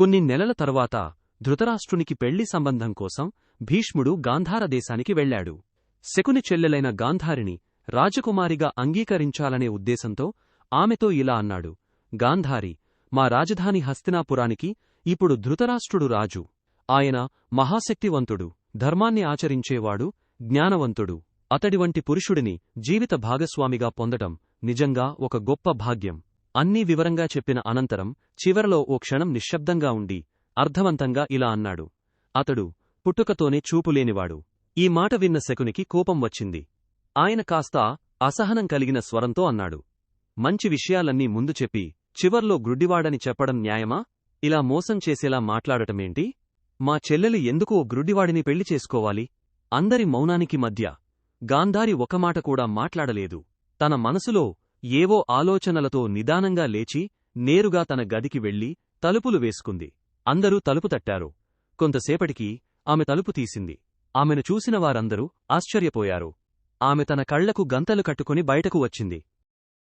కొన్ని నెలల తరువాత ధృతరాష్ట్రునికి పెళ్ళి సంబంధం కోసం భీష్ముడు గాంధార దేశానికి వెళ్ళాడు శకుని చెల్లెలైన గాంధారిని రాజకుమారిగా అంగీకరించాలనే ఉద్దేశంతో ఆమెతో ఇలా అన్నాడు గాంధారి మా రాజధాని హస్తినాపురానికి ఇప్పుడు ధృతరాష్ట్రుడు రాజు. ఆయన మహాశక్తివంతుడు ధర్మాన్ని ఆచరించేవాడు జ్ఞానవంతుడు. అతడి వంటి పురుషుడిని జీవిత భాగస్వామిగా పొందటం నిజంగా ఒక గొప్ప భాగ్యం. అన్నీ వివరంగా చెప్పిన అనంతరం చివరలో ఓ క్షణం నిశ్శబ్దంగా ఉండి అర్థవంతంగా ఇలా అన్నాడు. అతడు పుట్టుకతోనే చూపులేనివాడు ఈ మాట విన్న శకునికి కోపం వచ్చింది. ఆయన కాస్త అసహనం కలిగిన స్వరంతో అన్నాడు. మంచి విషయాలన్నీ ముందు చెప్పి చివర్లో గ్రుడ్డివాడని చెప్పడం న్యాయమా? ఇలా మోసం చేసేలా మాట్లాడటమేంటి? మా చెల్లెలు ఎందుకు ఓ గ్రుడ్డివాడిని పెళ్ళి చేసుకోవాలి? అందరి మౌనానికి మధ్య గాంధారి ఒక మాట కూడా మాట్లాడలేదు. తన మనసులో ఏవో ఆలోచనలతో నిదానంగా లేచి నేరుగా తన గదికి వెళ్ళి తలుపులు వేసుకుంది. అందరూ తలుపు తట్టారు. కొంతసేపటికి ఆమె తలుపు తీసింది. ఆమెను చూసిన వారందరూ ఆశ్చర్యపోయారు. ఆమె తన కళ్ళకు గంతలు కట్టుకుని బయటకు వచ్చింది.